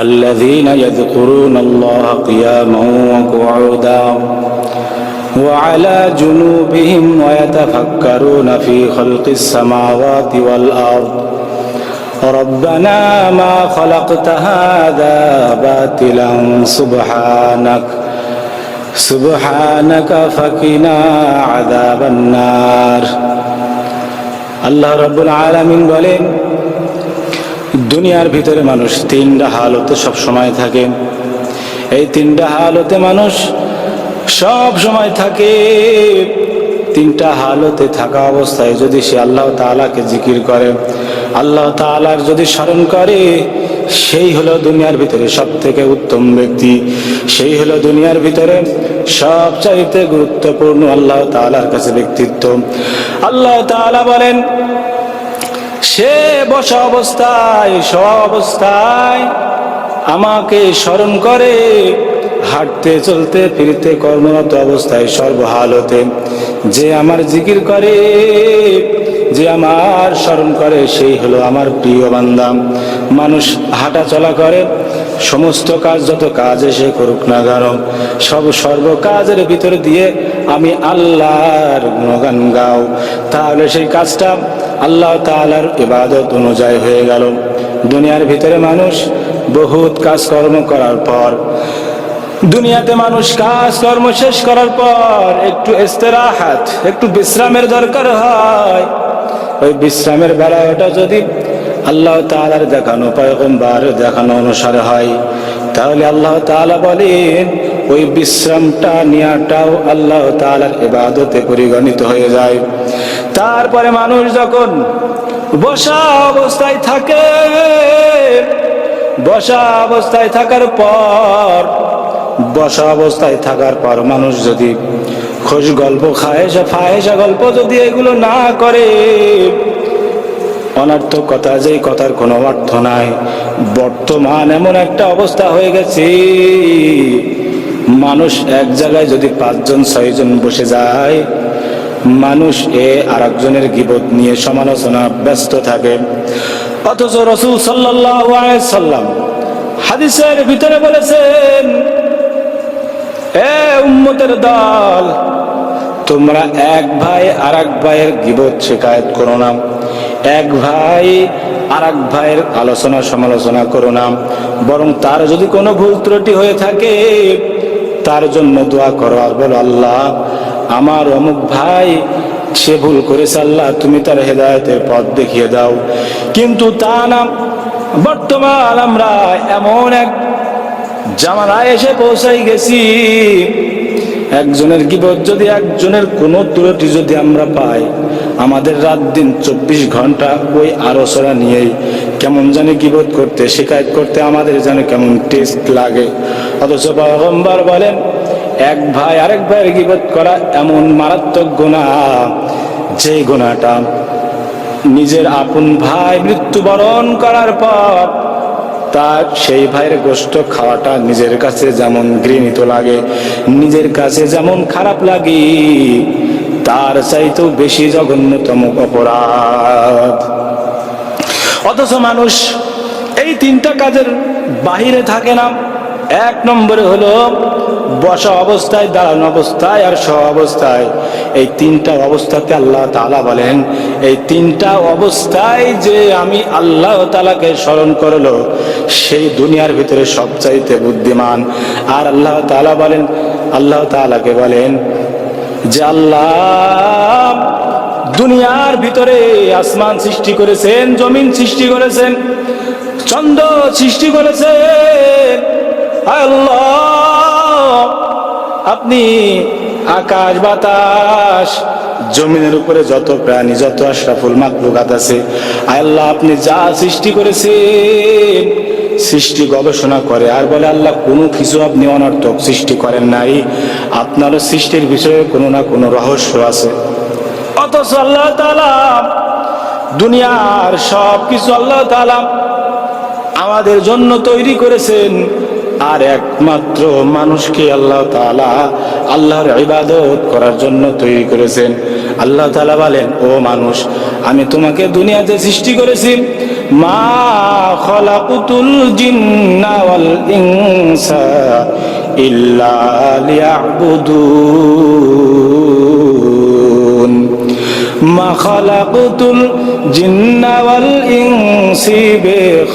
الذين يذكرون الله قياما وقعودا وعلى جنوبهم ويتفكرون في خلق السماوات والأرض ربنا ما خلقت هذا باطلا سبحانك سبحانك فقنا عذاب النار الله رب العالمين বলেন দুনিয়ার ভিতরে মানুষ তিনটা হালতে সব সময় থাকে। এই তিনটা হালতে মানুষ সব সময় থাকে। তিনটা হালতে থাকা অবস্থায় যদি সে আল্লাহ তাআলাকে জিকির করে, আল্লাহ তাআলার যদি স্মরণ করে, সেই হলো দুনিয়ার ভিতরে সব থেকে উত্তম ব্যক্তি। সেই হলো দুনিয়ার ভিতরে সবচাইতে গুরুত্বপূর্ণ আল্লাহ তাআলার কাছে ব্যক্তিত্ব। আল্লাহ তাআলা বলেন সে বসা অবস্থায় সব অবস্থায় আমাকে স্মরণ করে, হাঁটতে, চলতে, ফিরতে, কর্মরত অবস্থায় সর্বহালতে যে আমার জিকির করে, যে আমার স্মরণ করে, সেই হলো আমার প্রিয় বান্দা। মানুষ হাঁটা চলা করে, সমস্ত কাজ, যত কাজ এসে করুক না কেন, সব সর্ব কাজের ভিতর দিয়ে আমি আল্লাহর গুণগান গাও। তাহলে সেই কাজটা আল্লাহ তাআলার ইবাদত অনুযায়ী হয়ে গেল। দুনিয়ার ভিতরে মানুষ বহুত কাজকর্ম করার পর, দুনিয়াতে মানুষ কাজকর্ম শেষ করার পর একটু ইস্তেরাহাত, একটু বিশ্রামের দরকার হয়। ওই বিশ্রামের বেলা ওটা যদি আল্লাহ তাআলার দেখানো পয়গম্বার দেখানো অনুসারে হয়, তাহলে আল্লাহ তাআলা বলেন, ওই বিশ্রামটা নেওয়াটাও আল্লাহ তাআলার ইবাদতে পরিগণিত হয়ে যায়। তারপরে মানুষ যখন বসা অবস্থায় থাকে, বসা অবস্থায় থাকার পর, বসা অবস্থায় থাকার পর মানুষ যদি খোঁজ গল্প খায়েসা ফায়েসা গল্প যদি এগুলো না করে, অনর্থক কথা যে কথার কোনো অর্থ নাই। বর্তমান এমন একটা অবস্থা হয়ে গেছে, মানুষ এক জায়গায় যদি পাঁচজন, ছয়জন বসে যায় মানুষ এ আর একজনের গিবত নিয়ে সমালোচনা ব্যস্ত থাকে। অথচ রসুল সাল্লাম হাদিসের ভিতরে বলেছেন দল, তোমরা এক ভাই আর এক ভাইয়ের গিবত শিকায়ত করো না। এক ভাই আর এক ভাইয়ের আলোচনা সমালোচনা করো না। বরং তার যদি কোনো ভুল ত্রুটি হয়ে থাকে, তার জন্য দোয়া করো আর বলো, আল্লাহ আমার অমুক ভাই, সে ভুল করেছে আল্লাহ, তুমি তার হেদায়তের পথ দেখিয়ে দাও। কিন্তু তা না, বর্তমান আমরা এমন এক জামানায় এসে পৌঁছাই গেছি। একজনের গিবত যদি, একজনের কোনো ত্রুটি যদি আমরা পাই, আমাদের রাত দিন চব্বিশ ঘণ্টা ওই আলোচনা নিয়েই কেমন জানি গিবত করতে, শিকায়ত করতে আমাদের যেন কেমন টেস্ট লাগে। অথচ বলেন এক ভাই আরেক ভাইয়ের গিবত করা এমন মারাত্মক গোনা যে গোনাটা নিজের আপন ভাই মৃত্যুবরণ করার পর তার সেই ভাইয়ের গোষ্ঠ খাওয়াটা নিজের কাছে যেমন ঘৃণিত লাগে, নিজের কাছে যেমন খারাপ লাগে, তার চাইতেও বেশি জঘন্যতম অপরাধ। অথচ মানুষ এই তিনটা কাজের বাহিরে থাকে না। এক নম্বরে হলো বসা অবস্থায়, দাঁড়ানো অবস্থায় আর সহ অবস্থায়। এই তিনটা অবস্থাতে আল্লাহ তালা বলেন, এই তিনটা অবস্থায় যে আমি আল্লাহ তালাকে স্মরণ করল, সেই দুনিয়ার ভিতরে সবচাইতে বুদ্ধিমান। আর আল্লাহ তালা বলেন, আল্লাহ তালাকে বলেন যে আল্লাহ দুনিয়ার ভিতরে আসমান সৃষ্টি করেছেন, জমিন সৃষ্টি করেছেন, চন্দ্র সৃষ্টি করেছেন। আল্লাহ আপনি আকাশ বাতাস, জমিনের উপরে যত প্রাণী, যত আশরাফুল মাকলুকাত আছে, আল্লাহ আপনি যা সৃষ্টি করেছেন, সৃষ্টি গবেষণা করে, আর বলে আল্লাহ কোনো কিছু আপনি অনর্থক সৃষ্টি করেন নাই। আপনারও সৃষ্টির বিষয়ে কোনো না কোনো রহস্য আছে। অথচ আল্লাহ তালা দুনিয়ার সব কিছু আল্লাহ তালা আমাদের জন্য তৈরি করেছেন। আর একমাত্র মানুষকে আল্লাহ তালা আল্লাহর ইবাদত করার জন্য তৈরি করেছেন। আল্লাহ তালা বলেন, ও মানুষ, আমি তোমাকে দুনিয়াতে সৃষ্টি করেছি। মা খলাকুতুল জিন্না ইংসি বেখ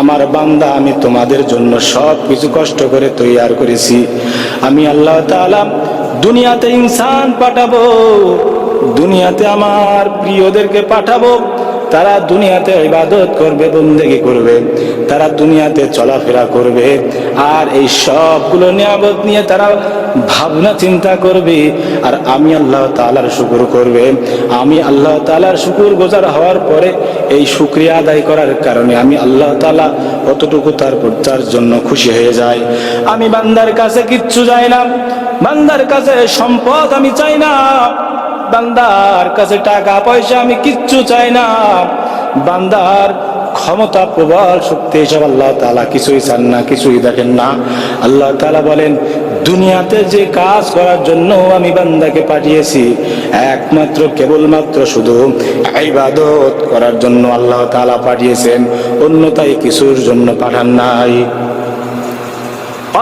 আমার বান্দা, আমি তোমাদের জন্য সব কিছু কষ্ট করে তৈয়ার করেছি। আমি আল্লাহ দুনিয়াতে ইনসান পাঠাবো, দুনিয়াতে আমার প্রিয়দেরকে পাঠাবো তারা দুনিয়াতে ইবাদত করবে, বন্দেগি করবে, তারা দুনিয়াতে চলাফেরা করবে, আর এই সবগুলো নিয়ামত নিয়ে তারা ভাবনা চিন্তা করবে, আর আমি আল্লাহ তালার শুকুর করবে। আমি আল্লাহ তালার শুকুর গোজার হওয়ার পরে এই শুক্রিয়া আদায় করার কারণে আমি আল্লাহ তালা অতটুকু তার তার জন্য খুশি হয়ে যায় আমি বান্দার কাছে কিচ্ছু চাই না, বান্দার কাছে সম্পদ আমি চাই না। বান্দার কাছে টাকা, পয়সা আমি কিচ্ছু চাই না। বান্দার ক্ষমতা, প্রবল শক্তি, এসব আল্লাহ তালা কিছুই চান না, কিছুই দেখেন না। আল্লাহ তালা বলেন, দুনিয়াতে যে কাজ করার জন্য আমি বান্দাকে পাঠিয়েছি, একমাত্র, কেবলমাত্র শুধু ইবাদত করার জন্য আল্লাহ তালা পাঠিয়েছেন অন্যতাই কিছুর জন্য পাঠান নাই।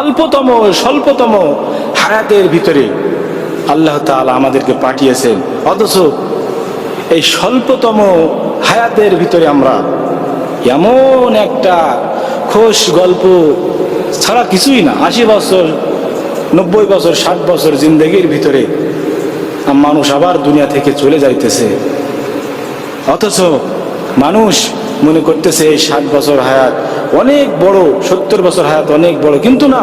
অল্পতম, স্বল্পতম হায়াতের ভিতরে আল্লাহ তাআলা আমাদেরকে পাঠিয়েছেন। অথচ এই স্বল্পতম হায়াতের ভিতরে আমরা এমন একটা খোশ গল্প ছাড়া কিছুই না। আশি বছর, নব্বই বছর, ষাট বছর জিন্দগির ভিতরে মানুষ আবার দুনিয়া থেকে চলে যাইতেছে। অথচ মানুষ মনে করতেছে, এই ষাট বছর হায়াত অনেক বড়, সত্তর বছর হায়াত অনেক বড়। কিন্তু না,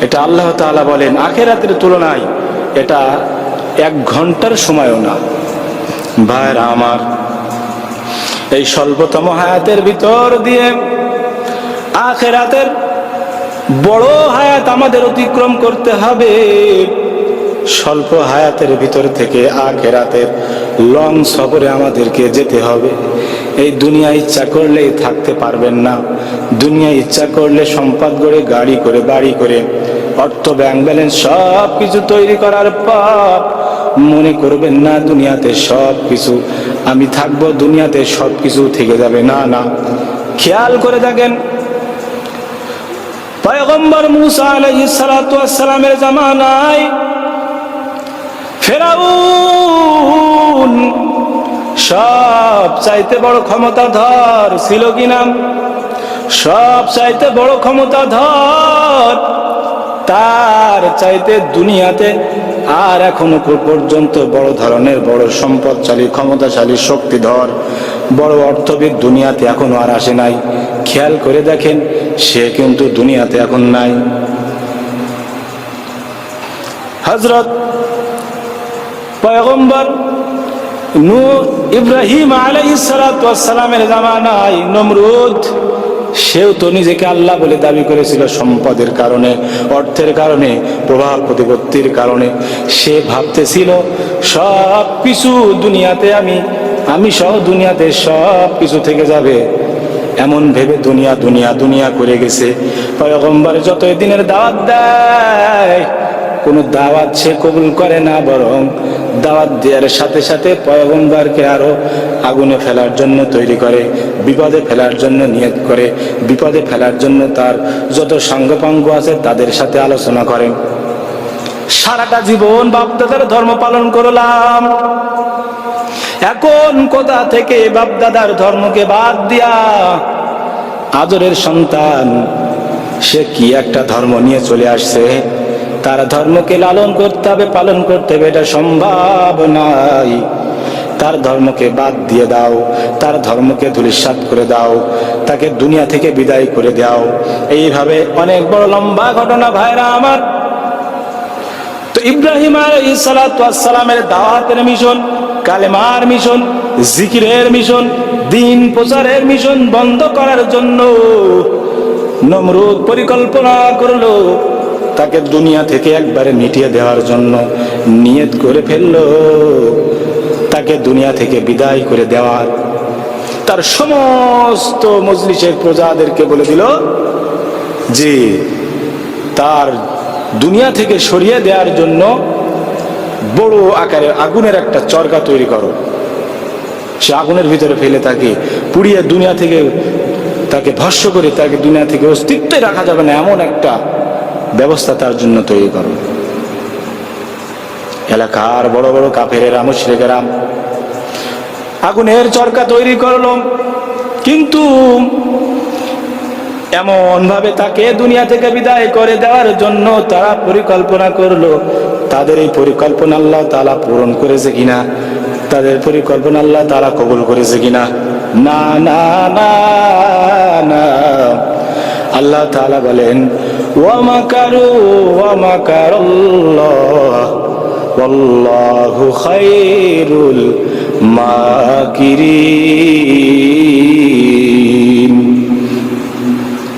এটা আল্লাহ তাআলা বলেন, আখেরাতের তুলনায় এটা এক ঘণ্টার সময়ও না। ভাইরা আমার, এই স্বল্পতম হায়াতের ভিতর দিয়ে আখেরাতের বড় হায়াত আমাদের অতিক্রম করতে হবে। স্বল্প হায়াতের ভিতর থেকে আখেরাতের লং সফরে আমাদেরকে যেতে হবে। এই দুনিয়া ইচ্ছা করলেই থাকতে পারবেন না। দুনিয়া ইচ্ছা করলে সম্পদ করে গাড়ি করে, বাড়ি করে অর্থ ব্যাংক ব্যালেন্স সব কিছু তৈরি করার পর মনে করবেন না, দুনিয়াতে সব কিছু আমি থাকব, দুনিয়াতে সব কিছু থেকে যাবে। না না, খেয়াল করে থাকেন পয়গম্বর মুসা আলাইহিস সালাতু ওয়াস সালামের জামানায় ফেরাউন সব চাইতে বড় ক্ষমতাধর ছিল কিনা সব চাইতে বড় ক্ষমতাধর তার চাইতে দুনিয়াতে আর এখনও পর্যন্ত বড় ধরনের বড় সম্পদশালী, ক্ষমতাশালী, শক্তিধর, বড় অর্থবিদ দুনিয়াতে এখনও আর আসে নাই। খেয়াল করে দেখেন, সে কিন্তু দুনিয়াতে এখন নাই। হজরত পয়গম্বর নূ ইব্রাহিম আলাইসালামের জামানায় নমরুদ সেও তো নিজেকে আল্লাহ বলে দাবি করেছিল সম্পদের কারণে, অর্থের কারণে, প্রভাব প্রতিপত্তির কারণে। সে ভাবতেছিল সব কিছু দুনিয়াতে আমি আমি সহ দুনিয়াতে সব কিছু থেকে যাবে। এমন ভেবে দুনিয়া দুনিয়া দুনিয়া করে গেছে। পয়গম্বর যত দিনের দাওয়াত দেয়, কোনো দাওয়াত সে কবুল করে না, বরং দাওয়াত দেওয়ার সাথে সাথে পয়গম্বরকে আরও আগুনে ফেলার জন্য তৈরি করে, বিপদে ফেলার জন্য নিয়ত করে, বিপদে ফেলার জন্য তার যত সাঙ্গপাঙ্গ আছে তাদের সাথে আলোচনা করে। সারাটা জীবন বাপদাদার ধর্ম পালন করলাম। এখন কোথা থেকে বাপদাদার ধর্মকে বাদ দিয়া আদরের সন্তান, সে কি একটা ধর্ম নিয়ে চলে আসছে? তার ধর্মকে লালন করতে হবে, পালন করতে হবে, এটা সম্ভব নাই তার ধর্মকে বাদ দিয়ে দাও, তার ধর্মকে ধুলিসাত করে দাও, তাকে দুনিয়া থেকে বিদায় করে দাও। এইভাবে অনেক বড় লম্বা ঘটনা ভাইরা আমার। তো ইব্রাহিম সালামের দাওয়াতের মিশন, কালেমার মিশন, জিকিরের মিশন, দিন প্রচারের মিশন বন্ধ করার জন্য নমরুদ পরিকল্পনা করল। তাকে দুনিয়া থেকে একবারে মিটিয়ে দেওয়ার জন্য নিয়ত করে ফেলল। তাকে দুনিয়া থেকে বিদায় করে দেওয়ার তার সমস্ত মজলিসের প্রজাদেরকে বলে দিল যে, তার দুনিয়া থেকে সরিয়ে দেওয়ার জন্য বড় আকারে আগুনের একটা চরকা তৈরি করো। সে আগুনের ভিতরে ফেলে তাকে পুড়িয়ে দুনিয়া থেকে তাকে ভস্য করে তাকে দুনিয়া থেকে অস্তিত্বে রাখা যাবে না, এমন একটা ব্যবস্থা তার জন্য তৈরি করো এলাকার বড় বড় কাফেরেরা, মুশরিকেরা আগুনের চরকা তৈরি করল। কিন্তু এমন ভাবে তাকে দুনিয়া থেকে বিদায় করে দেওয়ার জন্য তারা পরিকল্পনা করল। তাদের এই পরিকল্পনা আল্লাহ তালা পূরণ করেছে কিনা? তাদের পরিকল্পনা আল্লাহ তালা কবুল করেছে কিনা? না না না না। আল্লাহ তালা বলেন ওয়ামাকারুল্লাহ ওয়াল্লাহু খায়রুল মাকিরিন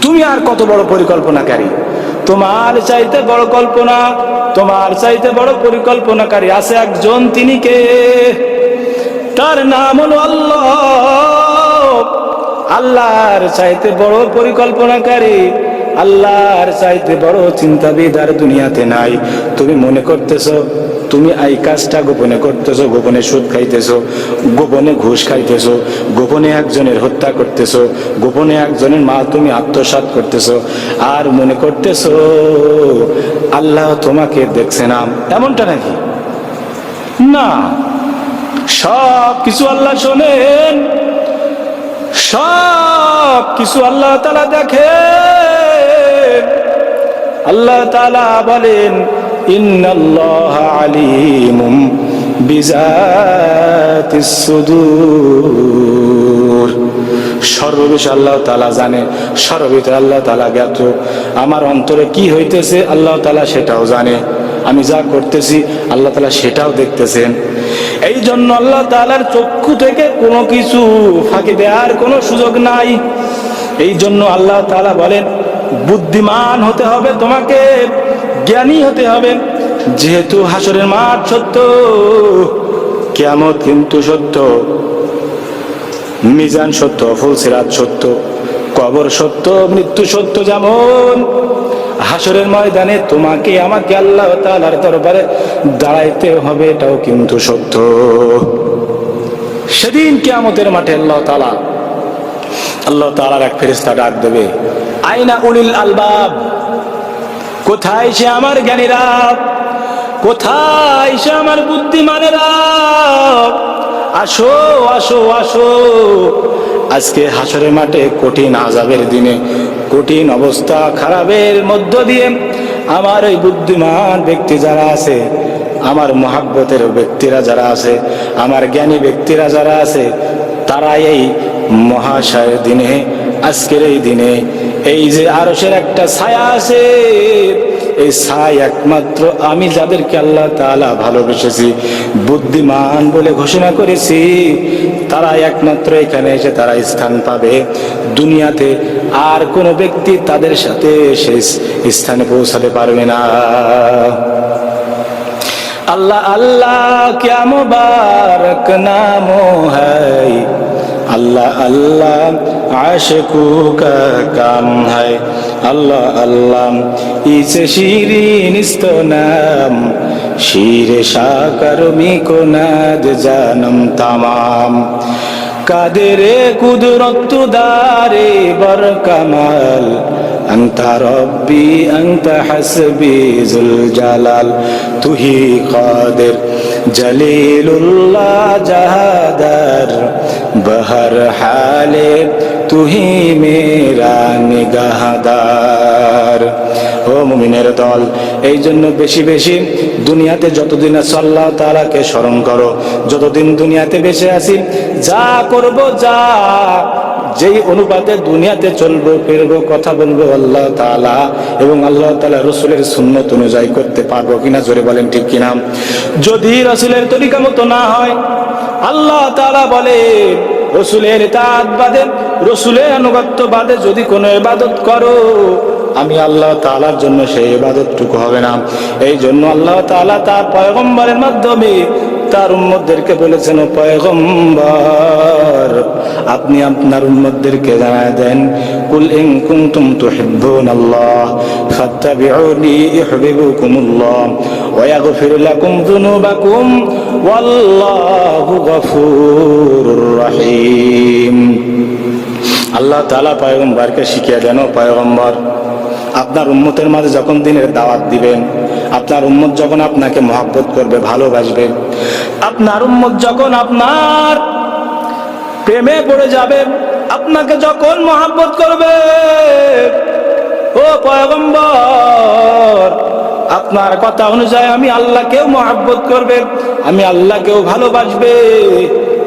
তুমি আর কত বড় পরিকল্পনাকারী? তোমার চাইতে বড় কল্পনা, তোমার চাইতে বড় পরিকল্পনাকারী আছে একজন তিনি কে? তার নাম হলো আল্লাহ। আল্লাহর চাইতে বড় পরিকল্পনাকারী আল্লাহর চাইতে বড় চিন্তাবিদ আর দুনিয়াতে নাই। তুমি মনে করতেছ, তুমি এই কাজটা গোপনে করতেছো, গোপনে সুদ খাইতেছো, গোপনে ঘুষ খাইতেছো, গোপনে একজনের হত্যা করতেছো, গোপনে একজনের মা তুমি আত্মসাৎ করতেছো আর মনে করতেছো, আল্লাহ তোমাকে দেখছে না। এমনটা নাকি? না। সব কিছু আল্লাহ শোনেন। সব কিছু আল্লাহ তালা দেখেন। আল্লাহ তালা বলেন, ইন্নাল্লাহ আলিমুম বিজাতিস সুদূর। সর্ববিষ আল্লাহ তালা জানে সর্বভিতরে আল্লাহ তালা জ্ঞাত। আমার অন্তরে কি হইতেছে আল্লাহ তালা সেটাও জানে। আমি যা করতেছি, আল্লাহ তালা সেটাও দেখতেছেন। এই জন্য আল্লাহ তালার চক্ষু থেকে কোনো কিছু ফাঁকি দেওয়ার কোনো সুযোগ নাই। এই জন্য আল্লাহ তালা বলেন বুদ্ধিমান হতে হবে তোমাকে, জ্ঞানী হতে হবে। যেহেতু হাসরের মাঠ সত্য কেমত কিন্তু সত্য। মিজান সত্য ফুলসিরাত সত্য, কবর সত্য, মৃত্যু সত্য যেমন। হাসরের ময়দানে তোমাকে, আমাকে আল্লাহ তালার দরবারে দাঁড়াইতে হবে, এটাও কিন্তু সত্য। সেদিন কেয়ামতের মাঠে আল্লাহ তালা আল্লাহ তালার এক ফেরিস্তা ডাক দেবে আইনা উলিল আলবাব। কোথায় সে আমার জ্ঞানীরা কোথায় সে আমার বুদ্ধিমানেরা আসো আসো আসো। আজকে হাসরের মাঠে কঠিন আজাবের দিনে, কঠিন অবস্থা খারাপের মধ্য দিয়ে আমার ওই বুদ্ধিমান ব্যক্তি যারা আছে, আমার মহাব্বতের ব্যক্তিরা যারা আছে, আমার জ্ঞানী ব্যক্তিরা যারা আছে তারা এই মহাশয়ের দিনে, আজকের এই দিনে এই যে আরসের একটা ছায়া আছে, এই ছায় একমাত্র আমি যাদেরকে আল্লাহ তালা ভালোবেসেছি, বুদ্ধিমান বলে ঘোষণা করেছি, তারা একমাত্র এখানে এসে তারা স্থান পাবে। দুনিয়াতে আর কোনো ব্যক্তি তাদের সাথে সেই স্থানে পৌঁছাতে পারবে না। আল্লাহ আল্লাহ কেমন মুবারক নাম হয়। আল্লাহ আল্লাহ, আশকু কাম হায়। আল্লাহ আল্লাহ, ইসে শিরিন নাম। শিরে সাকার মিকোনাদ জানম তামাম। কাদেরে কুদরত দারে বর কামাল। আন্তা রব্বি, আন্তা হাসবি জুল জালাল। তুহি কাদের جليل জাহাদার। बहर हाले, तू ही मेरा निगाहदार। ও মুমিনের দল, এই জন্য বেশি বেশি দুনিয়াতে যতদিন আল্লাহ তালাকে স্মরণ করো। যতদিন দুনিয়াতে বেঁচে আসি যা করব, যা, যেই অনুপাতে দুনিয়াতে চলবো, ফিরবো, কথা বলব আল্লাহ তালা এবং আল্লাহ তালা রসুলের সুন্নত অনুযায়ী করতে পারব কিনা জোরে বলেন ঠিক কিনা? যদি রসুলের তরিকা মতো না হয়, আল্লাহ তালা বলে রসুলের তাঁত বাদে, রসুলের আনুগত্য বাদে যদি কোনো এবাদত করো, আমি আল্লাহ তাআলার জন্য সেই এবাদতটুকু হবে না। এই জন্য আল্লাহ তাআলা তার পয়গম্বরের মাধ্যমে তার উম্মতদেরকে বলেছেন পয়গম্বর, আপনি আপনার উম্মতদেরকে জানায় দেন, কুল ইন কুনতুম তুহিব্বুন আল্লাহ ফাত্তাবিউনি ইউহিব্বুকুমুল্লাহ। আল্লাহ তাআলা পয়গম্বরকে শিখিয়ে দেন পয়গম্বর, আপনার উম্মতের মাঝে যখন দিনের দাওয়াত দিবেন, আপনার উম্মত যখন আপনাকে মহাব্বত করবে, ভালোবাসবে, আপনার উম্মত যখন আপনার প্রেমে পড়ে যাবে, আপনাকে যখন মহাব্বত করবে, ও পয়গম্বর আপনার কথা অনুযায়ী আমি আল্লাহকেও মহাব্বত করবে, আমি আল্লাহকেও ভালোবাসবে।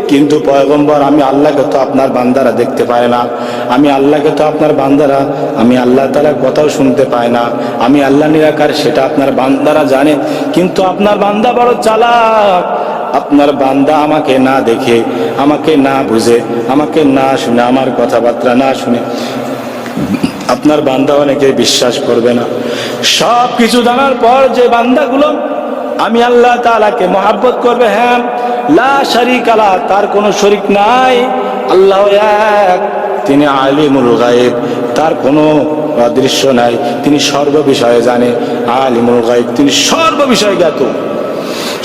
কিন্তু পয়গম্বর, আমি আল্লাহকে তো আপনার বান্দারা দেখতে পায় না। আমি আল্লাহকে তো আপনার বান্দারা, আমি আল্লাহ তালার কথাও শুনতে পায় না। আমি আল্লাহ নিরাকার, সেটা আপনার বান্দারা জানে। কিন্তু আপনার বান্দা বড় চালাক। আপনার বান্দা আমাকে না দেখে, আমাকে না বুঝে, আমাকে না শুনে, আমার কথাবার্তা না শুনে। আপনার বান্দা অনেকে বিশ্বাস করবে না। সব কিছু জানার পর যে বান্দাগুলো আমি আল্লাহ তাআলাকে মহাব্বত করবে হ্যাঁ লা তার কোনো শরিক নাই। আল্লাহ এক, তিনি আলিমুল গায়েব, তার কোনো দৃশ্য নাই। তিনি সর্ব বিষয়ে জানে, আলিমুল গায়েব, তিনি সর্ব বিষয়ে জ্ঞাত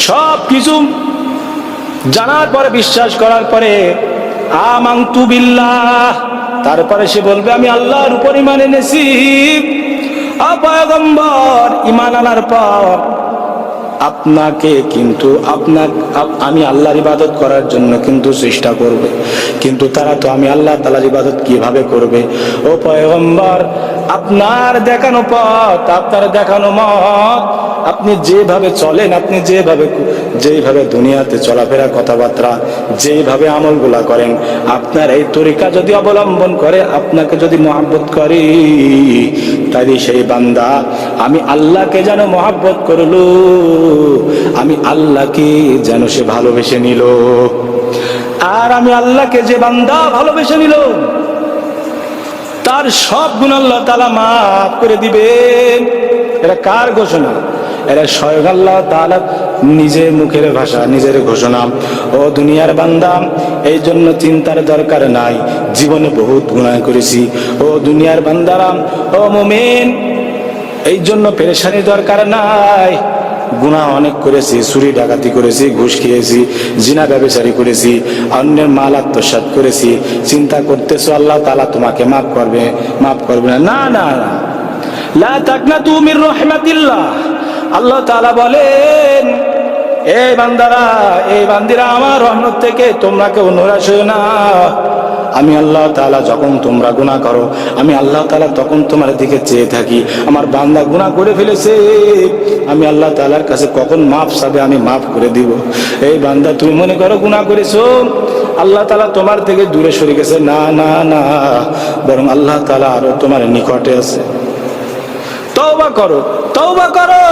সব কিছু জানার পরে, বিশ্বাস করার পরে আমাংতু বিল্লাহ তারপরে সে বলবে, আমি আল্লাহর উপর ইমান এনেছি। অপয়গম্বর ইমান আনার পর আপনাকে কিন্তু আপনার, আমি আল্লাহর ইবাদত করার জন্য কিন্তু চেষ্টা করবে। কিন্তু তারা তো আমি আল্লাহ তালার ইবাদত কীভাবে করবে? ও পয়গম্বর, আপনার দেখানো পথ, আপনার দেখানো মত আপনি যেভাবে চলেন, আপনি যেভাবে যেভাবে দুনিয়াতে চলাফেরা কথাবার্তা, যেভাবে আমলগুলা করেন, আপনার এই তরিকা যদি অবলম্বন করে, আপনাকে যদি মহাব্বত করে তাই সেই বান্দা, আমি আল্লাহকে যেন মহাব্বত করল, আমি আল্লাহকে যেন সে ভালোবেসে নিল। আর আমি আল্লাহকে যে বান্দা ভালোবেসে নিল, তার সব গুণ আল্লাহ তালা মাফ করে দিবেন। এটা কার ঘোষণা? এরা স্বয়ং আল্লাহ তাআলা নিজের মুখের ভাষা, নিজের ঘোষণা। ও দুনিয়ার বান্দা, এই জন্য চিন্তার দরকার নাই, জীবনে বহুত গুণায় করেছি। ও দুনিয়ার বান্দারাম ও মোমেন, এই জন্য পেরেশানি দরকার নাই। গুনাহ অনেক করেছি, চুরি, ডাকাতি করেছি, ঘুষ খেয়েছি, জিনা ব্যবচারি করেছি, অন্যের মাল আত্মসাৎ করেছি। চিন্তা করতেছো, আল্লাহ তালা তোমাকে মাফ করবে মাফ করবে না না না লা তাকনা তুমির রহমাতিল্লাহ। আল্লাহ তালা বলেন এই বান্দারা এই বান্দিরা আমার রহমত থেকে তোমরা কেউ নৈরাশ না। আমি আল্লাহ তালা যখন তোমরা গুনাহ করো, আমি আল্লাহ তালা তখন তোমার দিকে চেয়ে থাকি। আমার বান্দা গুনাহ করে ফেলেছে। আমি আল্লাহ তালার কাছে কখন মাফ সাবে আমি মাফ করে দিব। এই বান্দা, তুমি মনে করো গুনাহ করেছ? আল্লাহ তালা তোমার থেকে দূরে সরে গেছে। না না না। বরং আল্লাহ তালা আরও তোমার নিকটে আছে। তওবা করো তওবা করো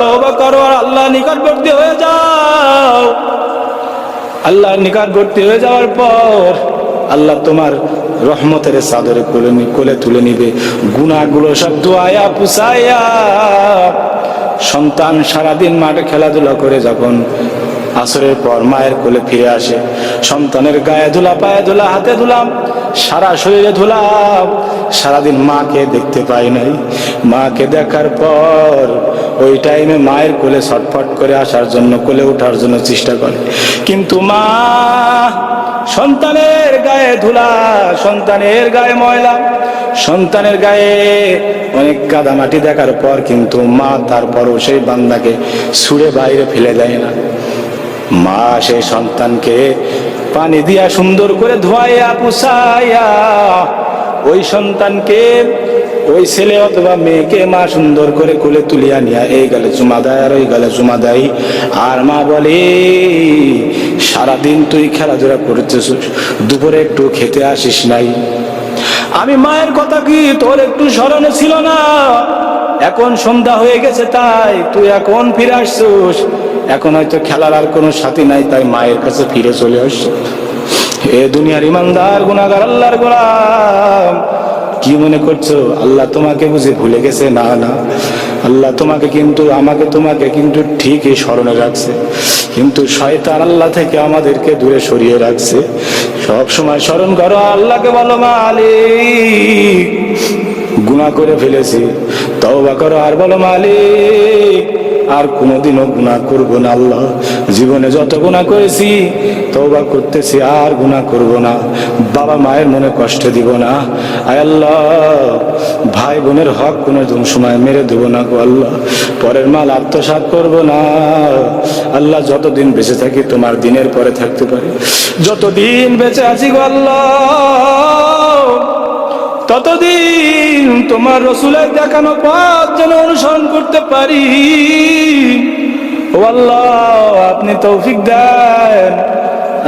তওবা করো আর আল্লাহ নিকটবর্তী হয়ে যাও। আল্লাহর নিকটবর্তী হয়ে যাওয়ার পর আল্লাহ তোমার রহমতের সাদরে কোলে কোলে তুলে নিবে। গুণাগুলো সব ধোয়ায়া পুষাইয়া সন্তান সারাদিন মাঠে খেলাধুলা করে যখন আসরের পর মায়ের কোলে ফিরে আসে। সন্তানের গায়ে ধুলা, পায়ে ধুলা, হাতে ধুলাম সারা শরীরে ধুলাম সারাদিন মাকে দেখতে পাই নাই। মাকে দেখার পর ওই টাইমে মায়ের কোলে ছটফট করে আসার জন্য, কোলে ওঠার জন্য চেষ্টা করে। কিন্তু মা সন্তানের গায়ে ধুলা, সন্তানের গায়ে ময়লা, সন্তানের গায়ে অনেক কাদামাটি দেখার পর কিন্তু মা তারপরও সেই বান্দাকে ছুঁড়ে বাইরে ফেলে দেয় না। মা সেই সন্তানকে পানি দিয়া সুন্দর করে ধোয়াইয়া, পুষাইয়া, ওই সন্তানকে, ওই ছেলে অথবা মেয়েকে মা সুন্দর করে কোলে তুলিয়া নিয়া, এই গেলে চুমা দেয় আর ওই গেলে চুমা দেয়। আর মা বলে, সারাদিন তুই খেলাধুলা করতেছিস দুপুরে একটু খেতে আসিস নাই? আমি মায়ের কথা কি, তোর একটু স্মরণে ছিল না? এখন সন্ধ্যা হয়ে গেছে তাই, তুই এখন ফিরে আসছিস। এখন হয়তো খেলার আর কোনো সাথী নাই, তাই মায়ের কাছে ফিরে চলে আসছ। এ দুনিয়ার ইমানদার গুনাগার আল্লাহর গোলাম, কি মনে করছ? আল্লাহ তোমাকে বুঝে ভুলে গেছে? না না। আল্লাহ তোমাকে কিন্তু, আমাকে তোমাকে কিন্তু ঠিকই স্মরণে রাখছে। কিন্তু শয়তান আল্লাহ থেকে আমাদেরকে দূরে সরিয়ে রাখছে। সব সময় স্মরণ করো, আল্লাহকে বলো, মালিক গুণা করে ফেলেছি। তওবা করো আর বলো, মালিক আর কোনোদিনও গুণা করব না আল্লাহ। জীবনে যত গুণা করেছি, তওবা করতেছি, আর গুণা করব না। বাবা মায়ের মনে কষ্ট দিব না। আয় আল্লাহ, ভাই বোনের হক কোনো সময় মেরে দেব না গো আল্লাহ। পরের মাল আত্মসাৎ করব না। আল্লাহ, যতদিন বেঁচে থাকি তোমার দিনের পরে থাকতে পারি। যতদিন বেঁচে আছি গো আল্লাহ ততদিন তোমার রসুলের দেখানো পথ যেন অনুসরণ করতে পারি। আপনি তৌফিক দেন।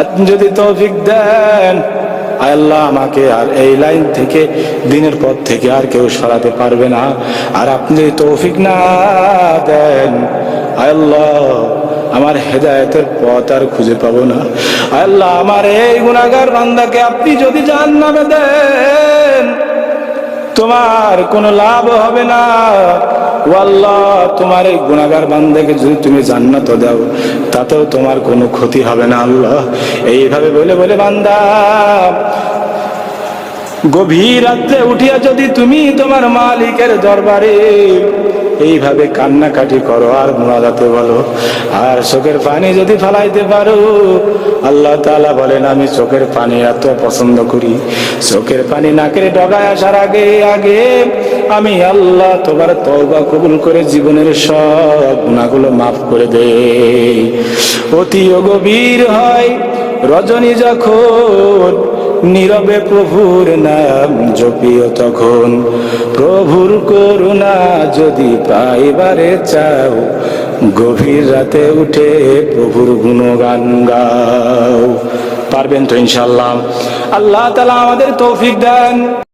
আপনি যদি তৌফিক দেন আল্লাহ আমাকে আর এই লাইন থেকে, দিনের পথ থেকে আর কেউ সরাতে পারবে না। আর আপনি তৌফিক না দেন আল্লাহ আমার হেদায়েতের পথ আর খুঁজে পাবো না। আল্লাহ, আমার এই গুণাগার বান্দাকে আপনি যদি জান্নামে দেন, তোমার কোনো লাভ হবে না। ও আল্লাহ তোমার এই গুণাগার বান্দাকে যদি তুমি জান্নাত দাও, তাতেও তোমার কোনো ক্ষতি হবে না আল্লাহ। এইভাবে বলে বলে বান্দা, গভীর রাত্রে উঠিয়া যদি তুমি তোমার মালিকের দরবারে এইভাবে কান্নাকাটি করো, আর মোনাজাতে বলো, আর চোখের পানি যদি ফালাইতে পারো? আল্লাহ তাআলা বলেন, আমি চোখের পানি এত পছন্দ করি। চোখের পানি নাকের ডগায় আসার আগে আগে আমি আল্লাহ তোমার তওবা কবুল করে জীবনের সব গুণাগুলো মাফ করে দে অতি গভীর হয় রজনী যখন নীরবে প্রভুর নাম জপিও তখন। প্রভুর করুণা যদি পাইবারে চাও, গভীর রাতে উঠে প্রভুর গুণগান গাও। পারবেন তো ইনশাল্লাহ আল্লাহ তালা আমাদের তৌফিক দেন।